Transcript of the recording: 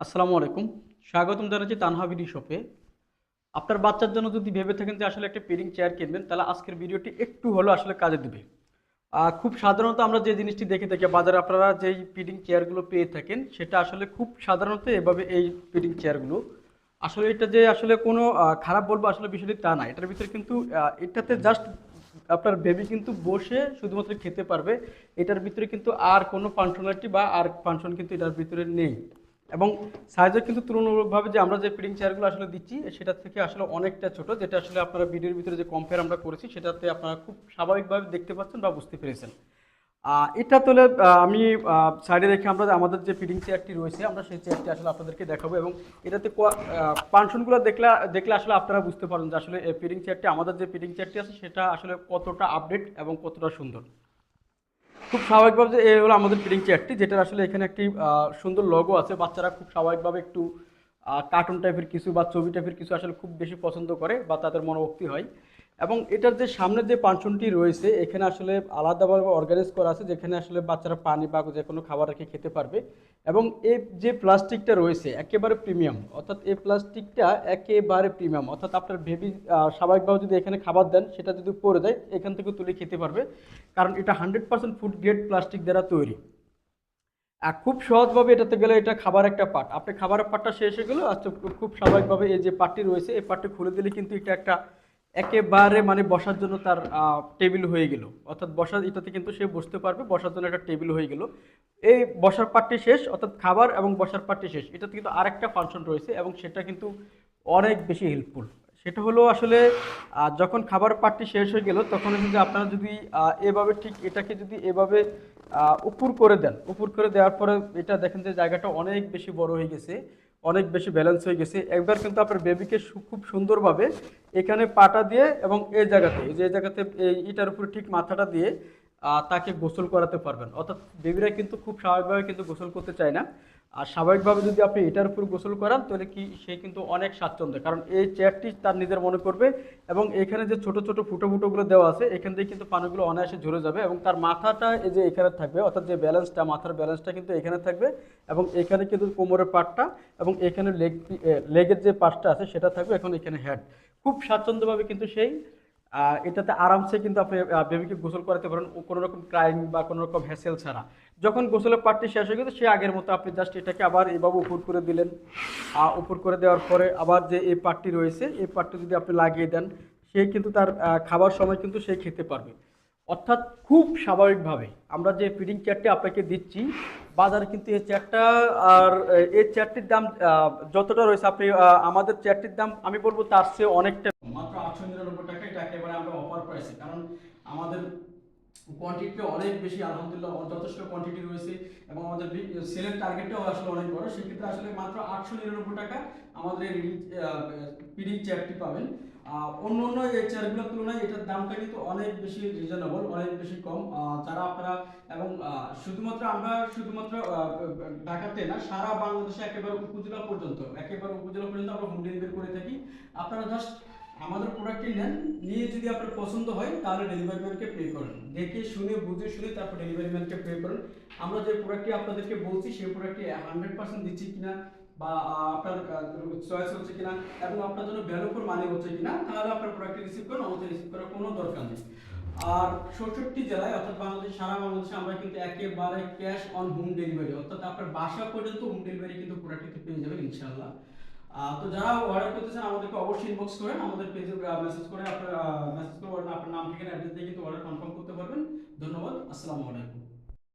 আসসালামু আলাইকুম। স্বাগতম জানাচ্ছি তানহা বিডি শপে। আপনার বাচ্চার জন্য যদি ভেবে থাকেন যে আসলে একটা পেডিং চেয়ার কিনবেন, তাহলে আজকের ভিডিওটি একটু হলেও আসলে কাজে দেবে। খুব সাধারণত আমরা যে জিনিসটি দেখে থাকি, বাজারে আপনারা যেই পিডিং চেয়ারগুলো পেয়ে থাকেন, সেটা আসলে খুব সাধারণত এভাবে এই পিডিং চেয়ারগুলো। আসলে এটা যে আসলে কোনো খারাপ বলব আসলে বিষয়টি তা না। এটার ভিতরে কিন্তু এটাতে জাস্ট আপনার বেবি কিন্তু বসে শুধুমাত্র খেতে পারবে। এটার ভিতরে কিন্তু আর কোনো ফাংশনালিটি বা আর ফাংশন কিন্তু এটার ভিতরে নেই। এবং সাইজও কিন্তু তুলনামূলকভাবে যে আমরা যে ফিডিং চেয়ারগুলো আসলে দিচ্ছি, সেটা থেকে আসলে অনেকটা ছোট, যেটা আসলে আপনারা ভিডিওর ভিতরে যে কম্পেয়ার আমরা করেছি, সেটাতে আপনারা খুব স্বাভাবিকভাবে দেখতে পাচ্ছেন বা বুঝতে পেরেছেন। এটা তোলে আমি সাইডে রেখে আমরা আমাদের যে ফিডিং চেয়ারটি রয়েছে, আমরা সেই চেয়ারটি আসলে আপনাদেরকে দেখাবো এবং এটাতে পানশনগুলো দেখলে দেখলে আসলে আপনারা বুঝতে পারেন যে আসলে ফিডিং চেয়ারটি আমাদের যে ফিডিং চেয়ারটি আছে, সেটা আসলে কতটা আপডেট এবং কতটা সুন্দর। খুব স্বাভাবিকভাবে এই হলো আমাদের প্রিন্টিং চেয়ারটি, যেটার আসলে এখানে একটি সুন্দর লগো আছে। বাচ্চারা খুব স্বাভাবিকভাবে একটু কার্টুন টাইপের কিছু বা ছবি টাইপের কিছু আসলে খুব বেশি পছন্দ করে বা তাদের মনোভক্তি হয়। এবং এটার যে সামনের যে পানশনটি রয়েছে, এখানে আসলে আলাদাভাবে অর্গানাইজ করা আছে, যেখানে আসলে বাচ্চারা পানি বা যে কোনো খাবার রেখে খেতে পারবে। এবং এই যে প্লাস্টিকটা রয়েছে, একেবারে প্রিমিয়াম অর্থাৎ এই প্লাস্টিকটা একেবারে প্রিমিয়াম অর্থাৎ আপনার বেবি স্বাভাবিকভাবে যদি এখানে খাবার দেন, সেটা যদি পড়ে যায়, এখান থেকে তুলে খেতে পারবে। কারণ এটা hundred percent food grade plastic দ্বারা তৈরি। আর খুব সহজভাবে এটাতে গেলে এটা খাবার একটা পার্ট। আপনি খাবারের পার্টটা শেষ হয়ে গেলো আচ্ছা খুব- স্বাভাবিকভাবে এই যে পার্টটি রয়েছে, এই পার্টটি খুলে দিলে কিন্তু এটা একটা একেবারে মানে বসার জন্য তার টেবিল হয়ে গেল। অর্থাৎ বসার এটাতে কিন্তু সে বসতে পারবে, বসার জন্য একটা টেবিল হয়ে গেল। এই বসার পার্টটি শেষ, অর্থাৎ খাবার এবং বসার পার্টটি শেষ। এটাতে কিন্তু আরেকটা ফাংশন রয়েছে এবং সেটা কিন্তু অনেক বেশি হেল্পফুল সেটা হলো আসলে যখন খাবার পার্টটি শেষ হয়ে গেল, তখন কিন্তু আপনারা যদি এভাবে ঠিক এটাকে যদি এভাবে উপর করে দেন, উপর করে দেওয়ার পরে এটা দেখেন যে জায়গাটা অনেক বেশি বড় হয়ে গেছে। অনেক বেশি ব্যালেন্স হয়ে গেছে। একবার কিন্তু আপনার বেবিকে খুব সুন্দরভাবে এখানে পাটা দিয়ে এবং এই জায়গাতে এই জায়গাতে এই ইটার উপরে ঠিক মাথাটা দিয়ে তাকে গোসল করাতে পারবেন। অর্থাৎ বেবিরা কিন্তু খুব স্বাভাবিকভাবে কিন্তু গোসল করতে চায় না। আর স্বাভাবিকভাবে যদি আপনি এটার উপর গোসল করান, তাহলে কি সে কিন্তু অনেক স্বাচ্ছন্দ্য। কারণ এই চেয়ারটি তার নিজের মনে করবে এবং এখানে যে ছোট ছোট ফুটো ফুটোগুলো দেওয়া আছে, এখান থেকে কিন্তু পানিগুলো অনায়াসে ঝরে যাবে এবং তার মাথাটা এই যে এখানে থাকবে, অর্থাৎ যে ব্যালেন্সটা মাথার ব্যালেন্সটা কিন্তু এখানে থাকবে এবং এখানে কিন্তু কোমরের পাটটা এবং এখানে লেগ লেগের যে পাটটা আছে, সেটা থাকবে এখন এখানে হেড খুব স্বাচ্ছন্দ্যভাবে কিন্তু সেই এটাতে আরামসে কিন্তু আপনি বেবিকে গোসল করাতে পারেন। কোনো রকম ক্রাইম বা কোনো রকম হ্যাসেল ছাড়া। যখন গোসলের পার্টটি শেষ হয়ে গেছে, সে আগের মতো আপনি জাস্ট এটাকে আবার এইভাবে উপর করে দিলেন। উপর করে দেওয়ার পরে আবার যে এই পার্টটি রয়েছে, এই পার্টটি যদি আপনি লাগিয়ে দেন, সে কিন্তু তার খাবার সময় কিন্তু সে খেতে পারবে। অর্থাৎ খুব স্বাভাবিকভাবে আমরা যে ফিডিং চেয়ারটি আপনাকে দিচ্ছি, বাজারে কিন্তু এই চেয়ারটা আর, এই চেয়ারটির দাম যতটা রয়েছে, আপনি আমাদের চেয়ারটির দাম, আমি বলব তার চেয়ে অনেকটা মাত্র আটশো নিরানব্বই টাকা এটা একেবারে আমরা অফার প্রাইসে কারণ আমাদের কোয়ান্টিটি অনেক বেশি, আলহামদুলিল্লাহ যথেষ্ট কোয়ান্টিটি রয়েছে এবং আমাদের সেলের টার্গেটটাও আসলে অনেক বড়। সেক্ষেত্রে আসলে মাত্র আটশো নিরানব্বই টাকা আমাদের পিডিং চেয়ারটি পাবেন। অন্য অন্য এই চেয়ারগুলোর তুলনায় এটার দামটা কিন্তু অনেক বেশি রিজনেবল অনেক বেশি কম। যারা আপনারা এবং শুধুমাত্র আমরা শুধুমাত্র ঢাকাতে না, সারা বাংলাদেশে একেবারে উপজেলা পর্যন্ত, একেবারে উপজেলা পর্যন্ত আমরা হোম ডেলিভারি করে থাকি। আপনারা জাস্ট আমাদের প্রোডাক্টটি নেন, নিয়ে যদি আপনার পছন্দ হয়, তাহলে ডেলিভারি ম্যানকে পে করেন। দেখে শুনে, বুঝে শুনে তারপর ডেলিভারি ম্যানকে পে করেন। আমরা যে প্রোডাক্টটি আপনাদেরকে বলছি, সেই প্রোডাক্টটি হান্ড্রেড পার্সেন্ট দিচ্ছি কিনা বা আপনার চয়েস হচ্ছে কিনা এবং আপনার জন্য ভ্যালু ফর মানি হচ্ছে কিনা, তাহলে আপনার প্রোডাক্টটি রিসিভ করুন, আমাদের রিসিভ করার কোনো দরকার নেই। আর ষষ্ঠটি জেলায়, অর্থাৎ বাংলাদেশ, সারা বাংলাদেশে আমরা কিন্তু একেবারে ক্যাশ অন হোম ডেলিভারি অর্থাৎ আপনার বাসা পর্যন্ত হোম ডেলিভারি কিন্তু প্রোডাক্টটি পেয়ে যাবেন, ইনশাআল্লাহ। তো যারা অর্ডার করতে চান আমাদেরকে অবশ্যই ইনবক্স করেন, আমাদের পেজে মেসেজ করে আপনার মেসেজ করে আপনার নাম, ঠিকানা অ্যাড্রেস দিয়ে কিন্তু অর্ডার কনফার্ম করতে পারবেন। ধন্যবাদ, আসসালামু আলাইকুম।